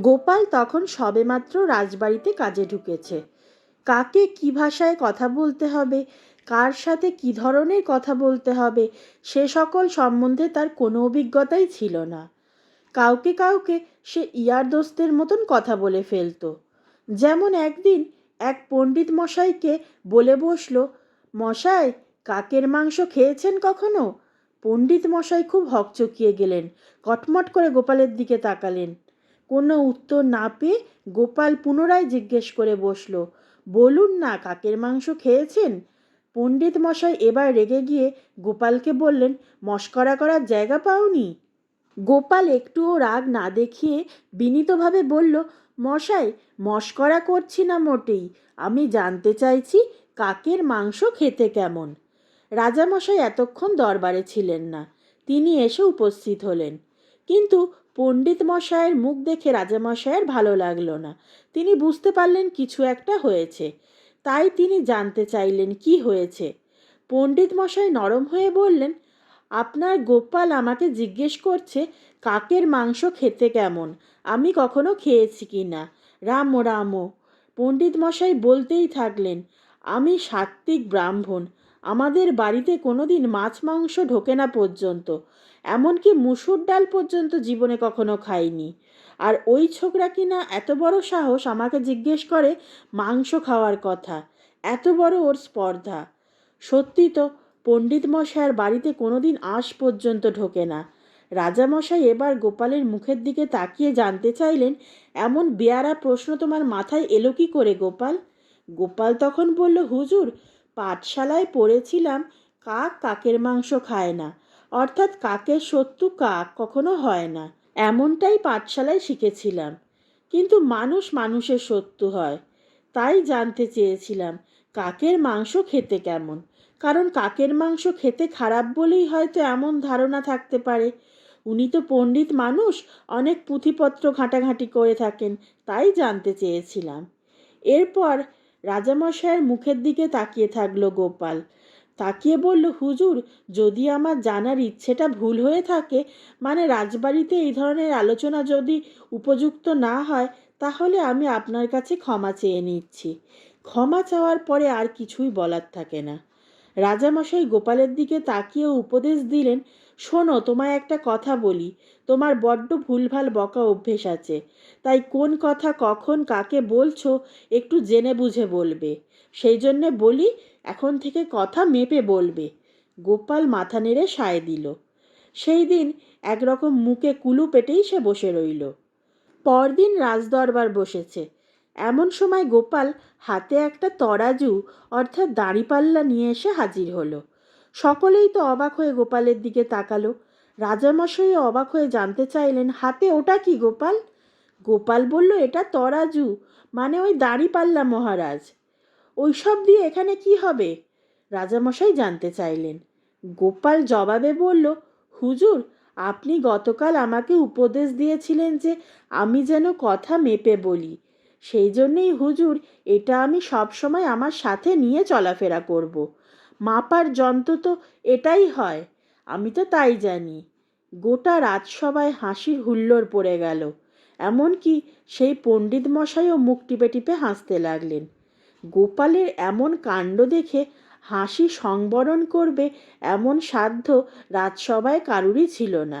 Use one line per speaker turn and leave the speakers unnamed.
গোপাল তখন সবেমাত্র রাজবাড়িতে কাজে ঢুকেছে। কাকে কী ভাষায় কথা বলতে হবে, কার সাথে কী ধরনের কথা বলতে হবে, সে সকল সম্বন্ধে তার কোনো অভিজ্ঞতাই ছিল না। কাউকে কাউকে সে ইয়ার দোস্তের মতন কথা বলে ফেলতো। যেমন একদিন এক পণ্ডিত মশাইকে বলে বসল, মশাই, কাকের মাংস খেয়েছেন কখনো? পণ্ডিত মশাই খুব হকচকিয়ে গেলেন, কটমট করে গোপালের দিকে তাকালেন। কোনো উত্তর না পেয়ে গোপাল পুনরায় জিজ্ঞেস করে বসল, বলুন না কাকের মাংস খেয়েছেন? পণ্ডিত মশাই এবার রেগে গিয়ে গোপালকে বললেন, মস্করা করার জায়গা পাওনি? গোপাল একটুও রাগ না দেখিয়ে বিনীতভাবে বলল, মশাই, মস্করা করছি না মোটেই, আমি জানতে চাইছি কাকের মাংস খেতে কেমন? রাজামশাই এতক্ষণ দরবারে ছিলেন না, তিনি এসে উপস্থিত হলেন, কিন্তু পণ্ডিত মশাইয়ের মুখ দেখে রাজামশাইয়ের ভালো লাগল না। তিনি বুঝতে পারলেন কিছু একটা হয়েছে। তাই তিনি জানতে চাইলেন, কি হয়েছে? পণ্ডিত মশাই নরম হয়ে বললেন, আপনার গোপাল আমাকে জিজ্ঞেস করছে, কাকের মাংস খেতে কেমন? আমি কখনো খেয়েছি কি না? রাম রাম। পণ্ডিত মশাই বলতেই থাকলেন, আমি সাত্ত্বিক ব্রাহ্মণ। আমাদের বাড়িতে কোনোদিন মাছ, মাংস ঢোকে না পর্যন্ত, এমনকি মুসুর ডাল পর্যন্ত জীবনে কখনো খাইনি। আর ওই ছোকরা কিনা এত বড় সাহস আমাকে জিজ্ঞেস করে মাংস খাওয়ার কথা, এত বড় ওর স্পর্ধা। সত্যি তো, পণ্ডিত মশাইয়ের বাড়িতে কোনোদিন আঁশ পর্যন্ত ঢোকে না। রাজামশাই এবার গোপালের মুখের দিকে তাকিয়ে জানতে চাইলেন, এমন বেয়ারা প্রশ্ন তোমার মাথায় এলো কি করে গোপাল? গোপাল তখন বলল, হুজুর পাঠশালায় পড়েছিলাম, কাক কাকের মাংস খায় না। অর্থাৎ কাকের শত্রু কাক কখনো হয় না। এমনটাই পাঠশালায় শিখেছিলাম। কিন্তু মানুষ মানুষের শত্রু হয়। তাই জানতে চেয়েছিলাম কাকের মাংস খেতে কেমন। কারণ কাকের মাংস খেতে খারাপ বলেই হয়তো এমন ধারণা থাকতে পারে। উনি তো পণ্ডিত মানুষ, অনেক পুঁথিপত্র ঘাঁটাঘাঁটি করে থাকেন, তাই জানতে চেয়েছিলাম। এরপর রাজামশাইয়ের মুখের দিকে তাকিয়ে থাকল গোপাল। তাকিয়ে বলল, হুজুর, যদি আমার জানার ইচ্ছেটা ভুল হয়ে থাকে মানে রাজবাড়িতে এই ধরনের আলোচনা যদি উপযুক্ত না হয়, তাহলে আমি আপনার কাছে ক্ষমা চেয়ে নিচ্ছি। ক্ষমা চাওয়ার পরে আর কিছুই বলার থাকে না। রাজামশাই গোপালের দিকে তাকিয়ে উপদেশ দিলেন, শোনো, তোমায় একটা কথা বলি। তোমার বড্ড ভুলভাল বকা অভ্যেস আছে। তাই কোন কথা কখন কাকে বলছো একটু জেনে বুঝে বলবে। সেই জন্যে বলি, এখন থেকে কথা মেপে বলবে। গোপাল মাথা নেড়ে সায় দিল। সেই দিন একরকম মুখে কুলু পেটেই সে বসে রইল। পরদিন রাজদরবার বসেছে। এমন সময় গোপাল হাতে একটা তরাজু, অর্থাৎ দাঁড়িপাল্লা নিয়ে এসে হাজির হলো। সকলেই তো অবাক হয়ে গোপালের দিকে তাকালো। রাজামশাইও অবাক হয়ে জানতে চাইলেন, হাতে ওটা কি গোপাল? গোপাল বলল, এটা তরাজু মানে ওই দাঁড়িপাল্লা মহারাজ। ওইসব দিয়ে এখানে কি হবে? রাজামশাই জানতে চাইলেন। গোপাল জবাবে বলল, হুজুর, আপনি গতকাল আমাকে উপদেশ দিয়েছিলেন যে আমি যেন কথা মেপে বলি। সেই জন্যেই হুজুর, এটা আমি সবসময় আমার সাথে নিয়ে চলাফেরা করব। মাপার যন্ত্র তো এটাই হয়, আমি তো তাই জানি। গোটা রাজসভায় হাসির হুল্লোড় পড়ে গেল। এমনকি সেই পণ্ডিত মশাইও মুখ টিপে টিপে হাসতে লাগলেন। গোপালের এমন কাণ্ড দেখে হাসি সংবরণ করবে এমন সাধ্য রাজসভায় কারুরই ছিল না।